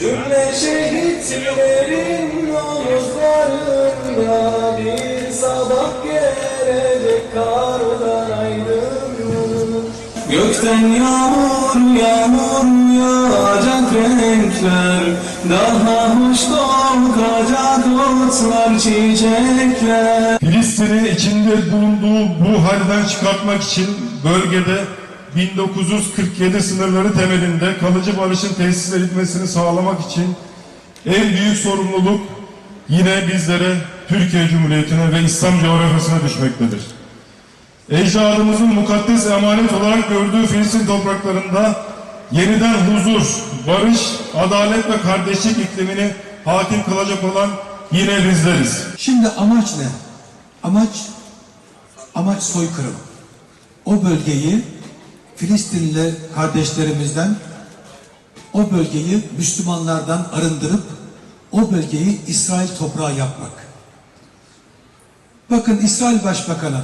Cümle şehitlerin omuzlarında Bir sabah gelecek karlar aydın Gökten yağmur yağmur yağacak renkler Daha hoş kokacak otlar çiçekler. Filistin'i içinde bulunduğu bu halden çıkartmak için bölgede 1947 sınırları temelinde kalıcı barışın tesis edilmesini sağlamak için en büyük sorumluluk yine bizlere Türkiye Cumhuriyeti'ne ve İslam coğrafyasına düşmektedir. Ecdadımızın mukaddes emanet olarak gördüğü Filistin topraklarında yeniden huzur, barış, adalet ve kardeşlik iklimini hakim kılacak olan yine bizleriz. Şimdi amaç ne? Amaç amaç soykırım. O bölgeyi Filistinli kardeşlerimizden o bölgeyi Müslümanlardan arındırıp o bölgeyi İsrail toprağı yapmak. Bakın İsrail Başbakanı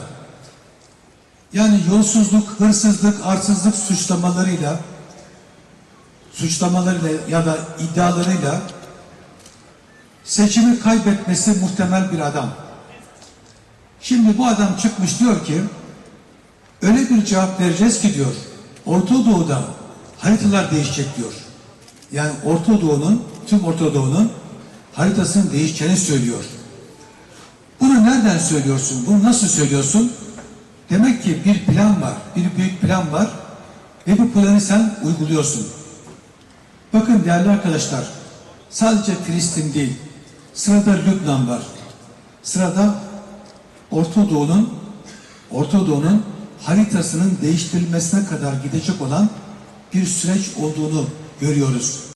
yani yolsuzluk, hırsızlık, arsızlık suçlamalarıyla suçlamalarıyla ya da iddialarıyla seçimi kaybetmesi muhtemel bir adam. Şimdi bu adam çıkmış diyor ki öyle bir cevap vereceğiz ki diyor Orta Doğu'da haritalar değişecek diyor. Yani Orta Doğu'nun tüm Orta Doğu'nun haritasının değişeceğini söylüyor. Bunu nereden söylüyorsun? Bunu nasıl söylüyorsun? Demek ki bir plan var, bir büyük plan var ve bu planı sen uyguluyorsun. Bakın değerli arkadaşlar, sadece Filistin değil, sırada Lübnan var. Sırada Orta Doğu'nun Orta Doğu'nun haritasının değiştirilmesine kadar gidecek olan bir süreç olduğunu görüyoruz.